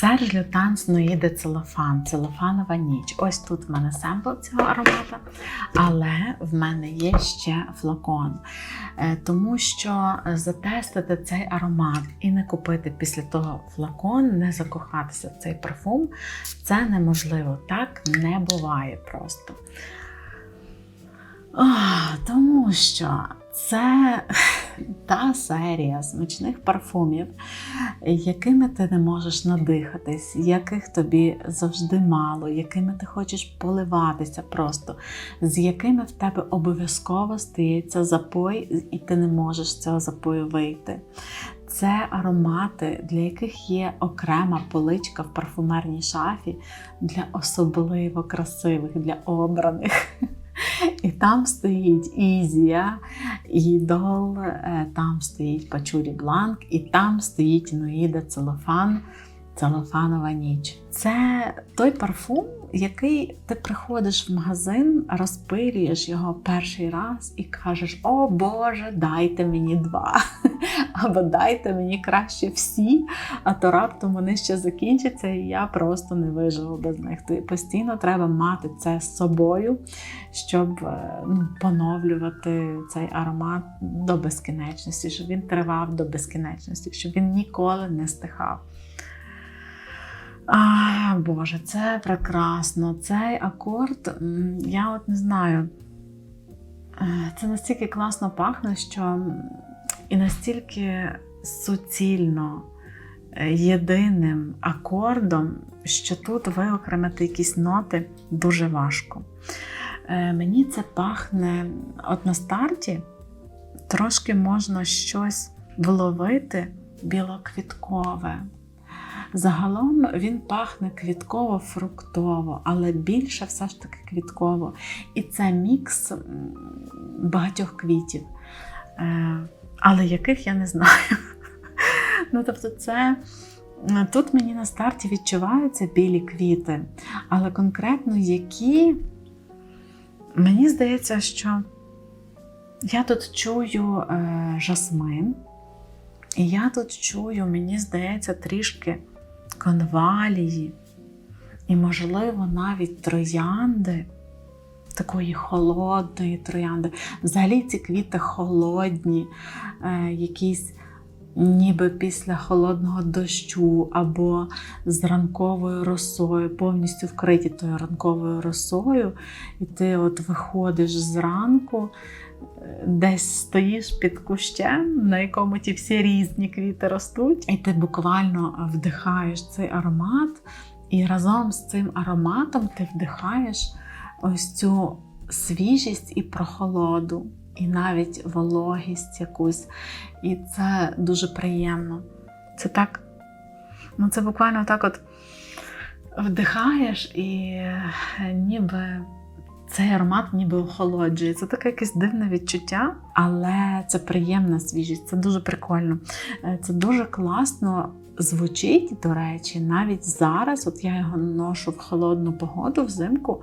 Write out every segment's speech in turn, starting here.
Серж Лютанс Ноїде Целофан, целофанова ніч. Ось тут в мене семпл цього аромата, але в мене є ще флакон. Е, Тому що затестити цей аромат і не купити після того флакон, не закохатися в цей парфум, це неможливо. Так не буває просто. Ох, тому що це та серія смачних парфумів, якими ти не можеш надихатись, яких тобі завжди мало, якими ти хочеш поливатися просто, з якими в тебе обов'язково стається запой, і ти не можеш з цього запою вийти. Це аромати, для яких є окрема поличка в парфумерній шафі для особливо красивих, для обраних. І там стоїть Ізія, Ідол, е, там стоїть Пачурі Бланк, і там стоїть Ноїда Целофан, Целофанова ніч. Це той парфум, який ти приходиш в магазин, розпилюєш його перший раз і кажеш: О Боже, дайте мені два. Або дайте мені краще всі, а то раптом вони ще закінчаться, і я просто не виживу без них. Тобі постійно треба мати це з собою, щоб е, ну, поновлювати цей аромат до безкінечності, щоб він тривав до безкінечності, щоб він ніколи не стихав. А, Боже, це прекрасно. Цей акорд, я от не знаю. е, Це настільки класно пахне, що і настільки суцільно е, єдиним акордом, що тут виокремити якісь ноти дуже важко. Е, Мені це пахне от на старті, трошки можна щось вловити білоквіткове. Загалом він пахне квітково-фруктово, але більше все ж таки квітково. І це мікс багатьох квітів, Е, але яких я не знаю. Ну, тобто, це тут мені на старті відчуваються білі квіти, але конкретно які, мені здається, що я тут чую е, жасмин, і я тут чую, мені здається, трішки конвалії, і, можливо, навіть троянди, такої холодної троянди. Взагалі ці квіти холодні, е, якісь ніби після холодного дощу або з ранковою росою, повністю вкриті тою ранковою росою, і ти от виходиш зранку. е, Десь стоїш під кущем, на якому ті всі різні квіти ростуть, і ти буквально вдихаєш цей аромат, і разом з цим ароматом ти вдихаєш ось цю свіжість і прохолоду, і навіть вологість якусь. І це дуже приємно. Це так, ну це буквально так от вдихаєш і е, ніби. Цей аромат ніби охолоджує. Це таке якесь дивне відчуття, але це приємна свіжість, це дуже прикольно. Е, Це дуже класно звучить, до речі, навіть зараз. От я його ношу в холодну погоду взимку,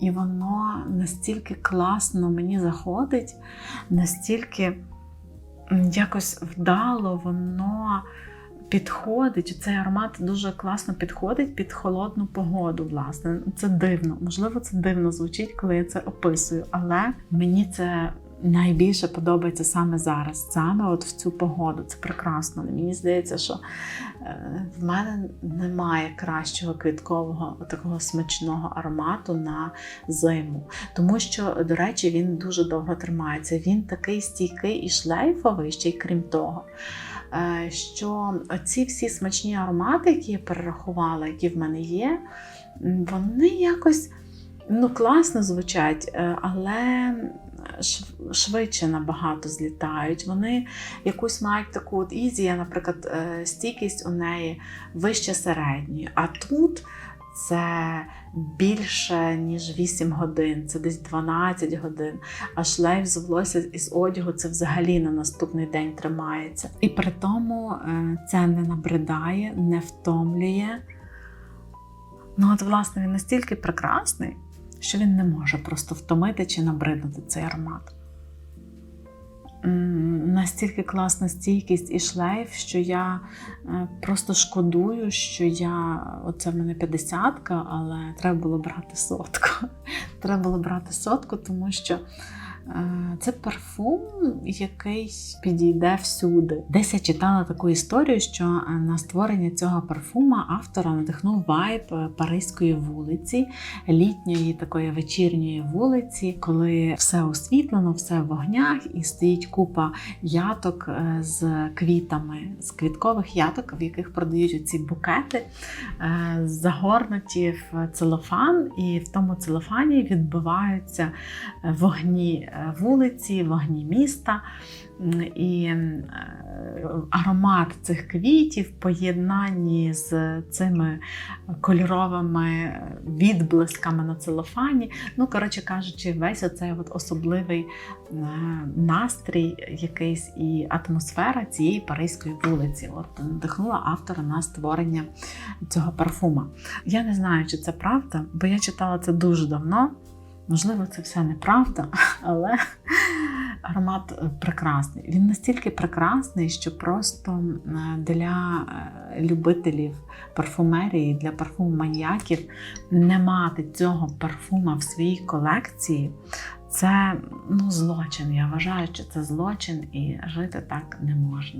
і воно настільки класно мені заходить, настільки якось вдало воно. Підходить, цей аромат дуже класно підходить під холодну погоду, власне. Це дивно. Можливо, це дивно звучить, коли я це описую, але мені це найбільше подобається саме зараз, саме от в цю погоду. Це прекрасно. Мені здається, що е, в мене немає кращого квіткового такого смачного аромату на зиму. Тому що, до речі, він дуже довго тримається. Він такий стійкий і шлейфовий, ще й крім того. Е, Що ці всі смачні аромати, які я перерахувала, які в мене є, вони якось ну, класно звучать, е, але швидше набагато злітають. Вони якусь мають таку от ізі, наприклад, е, стійкість у неї вище середньої. А тут це більше, ніж 8 годин, це десь 12 годин. А шлейф з волосся із одягу це взагалі на наступний день тримається. І при тому е, це не набридає, не втомлює. Ну, от, власне, він настільки прекрасний, що він не може просто втомити чи набриднути цей аромат. Настільки класна стійкість і шлейф, що я е, просто шкодую, що я оце в мене 50 але треба було брати сотку. Треба було брати сотку, тому що. Е, Це парфум, який підійде всюди. Десь я читала таку історію, що е, на створення цього парфума автора надихнув вайб е, Паризької вулиці, літньої такої вечірньої вулиці, коли все освітлено, все в вогнях, і стоїть купа яток з квітами, з квіткових яток, в яких продають ці букети, загорнуті в целофан, і в тому целофані відбиваються вогні вулиці, вогні міста. І е, аромат цих квітів в поєднанні з цими кольоровими відблисками на целофані. Ну, коротше кажучи, весь оцей от особливий е, настрій, якийсь і атмосфера цієї паризької вулиці. От надихнула автора на створення цього парфума. Я не знаю, чи це правда, бо я читала це дуже давно. Можливо, це все неправда, але аромат е, прекрасний. Він настільки прекрасний, що просто е, для е, любителів парфумерії, для парфум-маніяків не мати цього парфума в своїй колекції. Це ну, злочин. Я вважаю, що це злочин і жити так не можна.